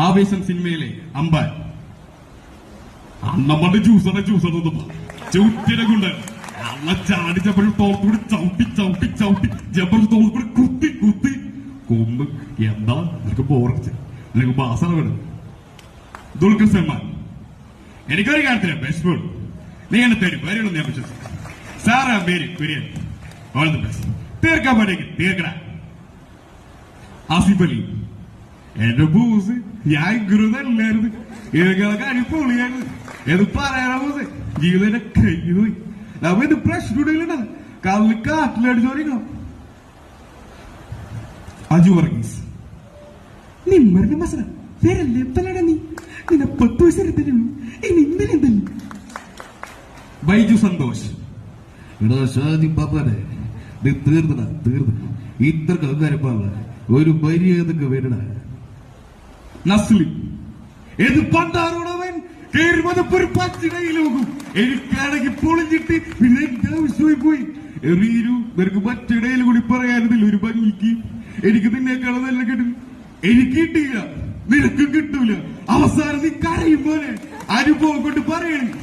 ആവേശം സിനിമയിലെ അമ്പാൻ. അന്നമ്മന്റെ ജ്യൂസണ ജ്യൂസണ ചവിട്ടിനെ കൊണ്ട് ചാടി ജബർ തോർത്തുകൂടി ചവിട്ടി ചവിട്ടി ചവിട്ടി. ജബർ തോർത്തുകൂടി കുത്തി കുത്തി. കൊമ്പ്. എന്താ? നിനക്ക് പോറച്ച് നിനക്ക് ബാസന വേണം ദുൽഖർ സൽമാൻ. എനിക്കൊരു കാര്യത്തില്ല ബെസ്റ്റ് നീ എന്നെ തരും വരണം ഞാൻ വിശ്വസിക്കും സാറാ പേര് കുര്യൻ. തീർക്കാൻ പറ്റുമെങ്കിൽ തീർക്കട. ആസിഫ് അലി. എന്റെ ബൂസ് ഞാൻ ഗുരുതല്ലായിരുന്നു ഇതൊക്കെ അടിപൊളിയായിരുന്നു ഇത് പറയാനാ ബൂസ്. ജീവിതം കഴിഞ്ഞു പോയി. നമ്മ ഇത് പ്രശ്നമില്ല കല്ല് കാറ്റിലടിച്ചോടിക്കണം അജു വർഗീസ്. നിമ്മറിന്റെ മസല വേറെ എത്തലടാ നീ? നിന്നെ പത്ത് വയസ്സ് ഇനി ബൈജു സന്തോഷ്. എടാ ഇത്ര കങ്കാരപ്പാള്ള ഒരു മര്യാദയ്ക്ക് വരണ നസ്ലിം. ഏത് പണ്ടാരോടവൻ കയറി വന്നപ്പോ നോക്കും എനിക്കാണെങ്കിൽ പൊളിഞ്ഞിട്ട് പിന്നെ എന്റെ ആവശ്യമായി പോയി. എറിയിരു നിനക്ക് പച്ചിടയിൽ കൂടി പറയാനില്ല ഒരു ഭംഗിക്ക് എനിക്ക് നിന്നേക്കാളും നല്ല കിട്ടും. എനിക്ക് കിട്ടിയില്ല. നിനക്ക് കിട്ടൂല. അവസാനം നീ കരയും പോലെ അനുഭവം കൊണ്ട് പറയണേ.